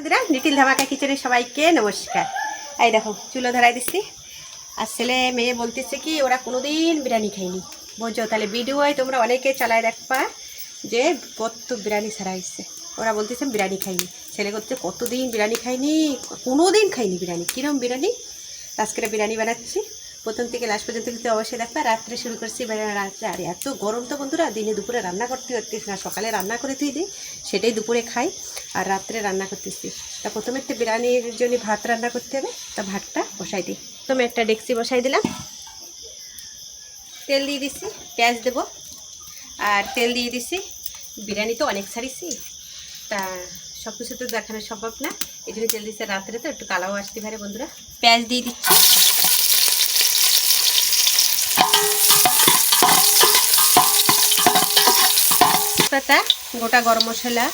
বন্ধুরা, লিটিল ধামাকা কিচেনের সবাইকে, নমস্কার। এই দেখো, চুলো ধরাই দিচ্ছি আর ছেলে মেয়ে বলতেছে কি, ওরা কোনোদিন বিরিয়ানি খায়নি। বোঝো তাহলে ভিডিওয় তোমরা অনেকে চালায় রাখবা যে কত বিরিয়ানি ছাড়া হয়েছে ওরা বলতেছে, বিরিয়ানি খাইনি। ছেলে করতে কতদিন বিরিয়ানি খাইনি? কোনোদিন খাইনি বিরিয়ানি। কিরম বিরিয়ানি? আজকে বিরিয়ানি বানাচ্ছি। প্রথম থেকে লাস্ট পর্যন্ত কিন্তু অবশ্যই দেখবা। রাত্রে শুরু করছি রাত্রে। আর এত গরম তো বন্ধুরা, দিনে দুপুরে রান্না করতে পারতিস না, সকালে রান্না করে তুই দিই, সেটাই দুপুরে খাই আর রাত্রে রান্না করতেছি। তা প্রথমে একটা বিরিয়ানির জন্য ভাত রান্না করতে হবে। তা ভাতটা বসাই দিই। প্রথমে একটা ডেক্সি বসাই দিলাম। তেল দিয়ে দিছি, পেঁয়াজ দেবো। আর তেল দিয়ে দিছি, বিরিয়ানি তো অনেক ছাড়িছি। তা সব কিছু তো দেখানো সম্ভব না। এই জন্য তেল দিচ্ছে রাত্রে তো, একটু কালাও আসতে পারে বন্ধুরা। পেঁয়াজ দিয়ে দিচ্ছি। পাতা গোটা গরম মশলা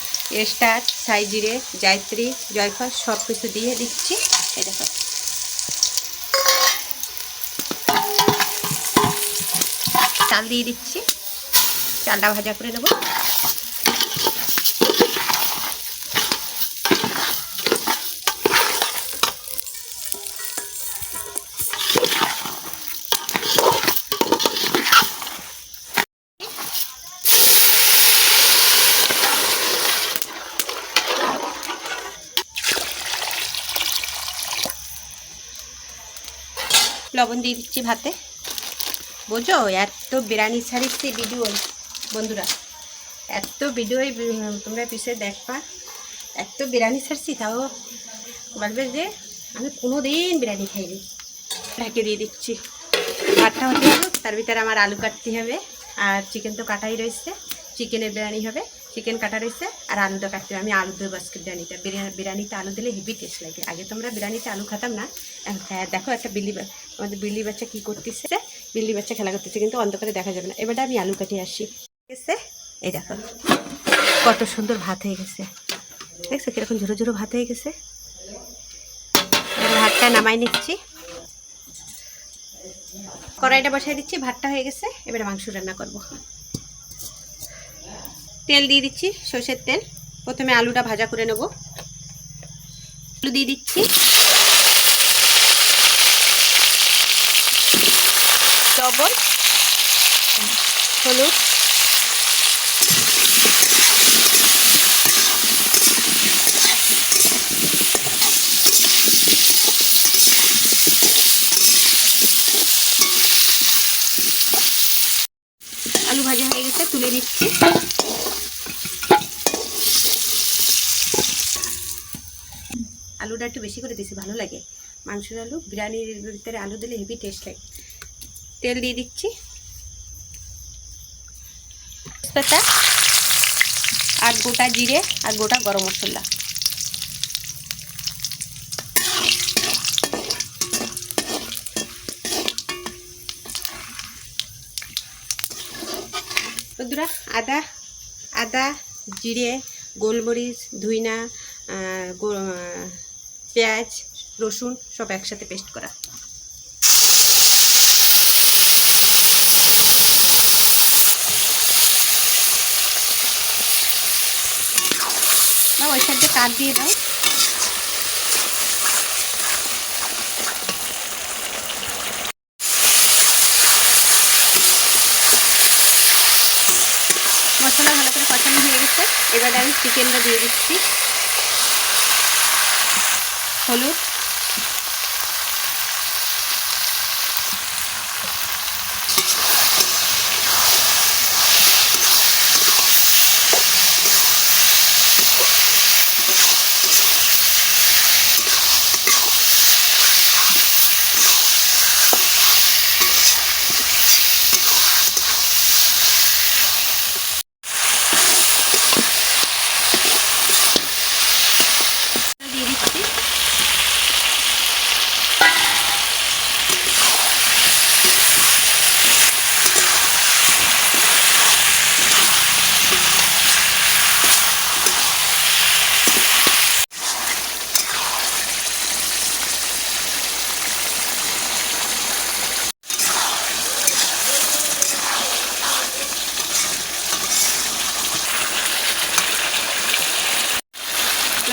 স্টার সাই জিরে জায়ত্রী, জয়ফল সব কিছু দিয়ে দিচ্ছি। এই দেখো। চাল দিয়ে দিচ্ছি। চালটা ভাজা করে নেব লবণ দিয়ে দিচ্ছি ভাতে। বোঝো? এত বিরিয়ানি ছাড়িচ্ছি ভিডিও বন্ধুরা, এত ভিডিও তোমরা পিছিয়ে দেখবা, এত বিরিয়ানি ছাড়ছি, তাও বলবে যে আমি কোনো দিন বিরিয়ানি খাইনি। ঢাকে দিয়ে দিচ্ছি। ভাতটা হতে হবে তার ভিতরে আমার আলু কাটতে হবে, আর চিকেন তো কাটাই রয়েছে। চিকেনের বিরিয়ানি হবে চিকেন কাটা রয়েছে, আর আলু আলুটা কাটতে হবে। আমি আলু দেবো আজকে বিরিয়ানিটা বিরিয়ানি বিরিয়ানিতে আলু দিলে হেভি টেস্ট লাগে। আগে তোমরা বিরিয়ানিতে আলু খাতাম না হ্যাঁ দেখো একটা বিলি আমাদের বিল্লি বাচ্চা কী করতেছে? বিল্লি বাচ্চা খেলা করতেছে, কিন্তু অন্ধকারে দেখা যাবে না। এবারে আমি আলু কাটিয়ে আসি। ঠিক এই দেখো, কত সুন্দর ভাত হয়ে গেছে। দেখছ কীরকম ঝুরো ঝুরো ভাত হয়ে গেছে? ভাতটা নামাই নিচ্ছি। কড়াইটা বসাই দিচ্ছি, ভাতটা হয়ে গেছে। এবারে মাংস রান্না করব। তেল দিয়ে দিচ্ছি, সর্ষের তেল। প্রথমে আলুটা ভাজা করে নেব। আলু দিয়ে দিচ্ছি। লবণ, হলুদ, আলু ভাজা হয়ে গেছে, তুলে নিচ্ছি। আলুটা একটু বেশি করে দিছি, ভালো লাগে। মাংসের আলু, বিরিয়ানির ভিতরে আলু দিলে হেভি টেস্ট লাগে। তেল দিয়ে দিচ্ছি। তেজপাতা আর গোটা জিরে আর গোটা গরম মশলা। বন্ধুরা, আদা আদা, জিরে, গোলমরিচ, ধুইনা পেঁয়াজ, রসুন সব একসাথে পেস্ট করা। ওই কাঠ দিয়ে দাও। মশলা ভালো করে কষানো হয়ে গেছে। এবারে আমি চিকেনটা দিয়ে দিচ্ছি। হলুদ দিয়ে দিচ্ছি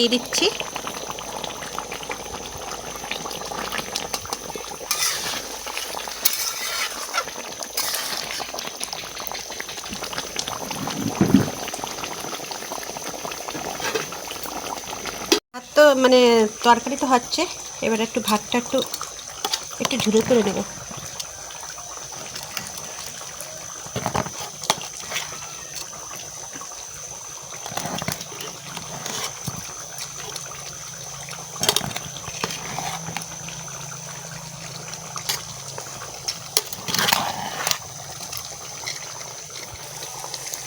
দিয়ে দিচ্ছি। ভাত তো মানে তরকারি তো হচ্ছে। এবার একটু ভাতটা একটু একটু ঝুড়ে করে নেব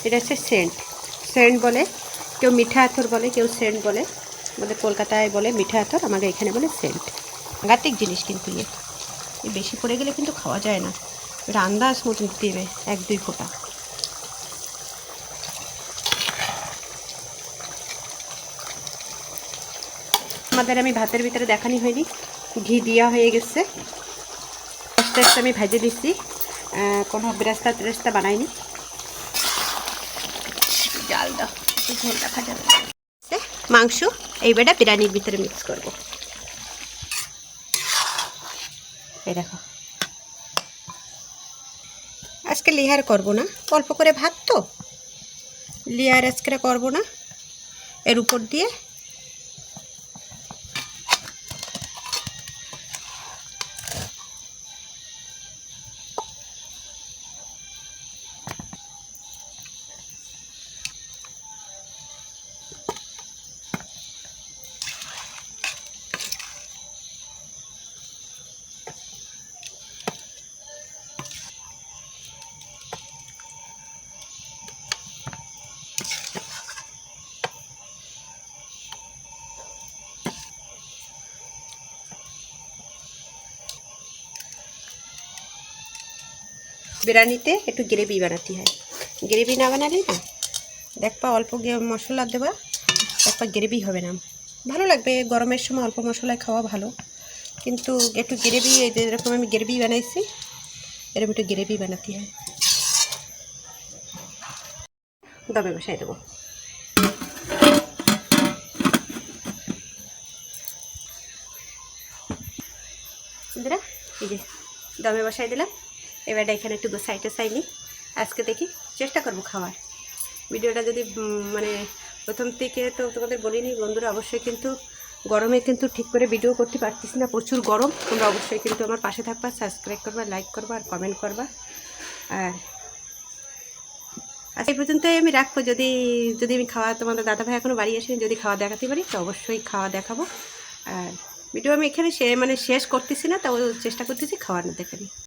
এটা হচ্ছে সেন্ট। সেন্ট বলে, কেউ মিঠা আতর বলে, কেউ সেন্ট বলে, আমাদের কলকাতায় বলে মিঠা আতর আমাদের এখানে বলে সেন্ট। সাংঘাতিক জিনিস কিন্তু ইয়ে। বেশি পড়ে গেলে কিন্তু খাওয়া যায় না। এটা আন্দাজ মতন দিতে হবে এক দুই ফোঁটা। আমাদের আমি ভাতের ভিতরে দেখানি হয়নি, ঘি দেওয়া হয়ে গেছে। আস্তে আস্তে আমি ভেজে দিচ্ছি কোনো বেরেস্তা টেরেস্তা বানাইনি। জাল দাও ঝোল রাখা যাবে মাংস এই বিরিয়ানির ভিতরে মিক্স করব। এই দেখো। আজকে লিহার করব না, অল্প করে ভাত তো। লিহার আজকে করব না। এর উপর দিয়ে বিরিয়ানিতে একটু গ্রেভি বানাতে হয়। গ্রেভি না বানালে না দেখবা অল্প মশলা দেবা দেখবা গ্রেভি হবে না। ভালো লাগবে, গরমের সময় অল্প মশলায় খাওয়া ভালো। কিন্তু একটু গ্রেভি যেরকম আমি গ্রেভি বানাইছি, এরকম একটু গ্রেভি বানাতে হয়। দমে বসাই দেবো। বন্ধুরা এই যে দমে বসাই দিলাম। এবার এখানে একটু সাইডে সাইনি আজকে দেখি চেষ্টা করব খাওয়ার। ভিডিওটা যদি মানে প্রথম থেকে তো তোমাদের বলিনি, বন্ধুরা অবশ্যই কিন্তু গরমে কিন্তু ঠিক করে ভিডিও করতে পারতেছি না, প্রচুর গরম। তোমরা অবশ্যই কিন্তু আমার পাশে থাকবা সাবস্ক্রাইব করবা লাইক করবা আর কমেন্ট করবা। আর আজ এই পর্যন্তই আমি রাখব। যদি যদি আমি খাওয়া, তোমাদের দাদা ভাই এখনও বাড়ি আসেনি, যদি খাওয়া দেখাতে পারি, তো অবশ্যই খাওয়া দেখাবো। আর ভিডিও আমি এখানে মানে শেষ করতেছি না তাও চেষ্টা করতেছি খাওয়ার খাওয়ানো দেখানি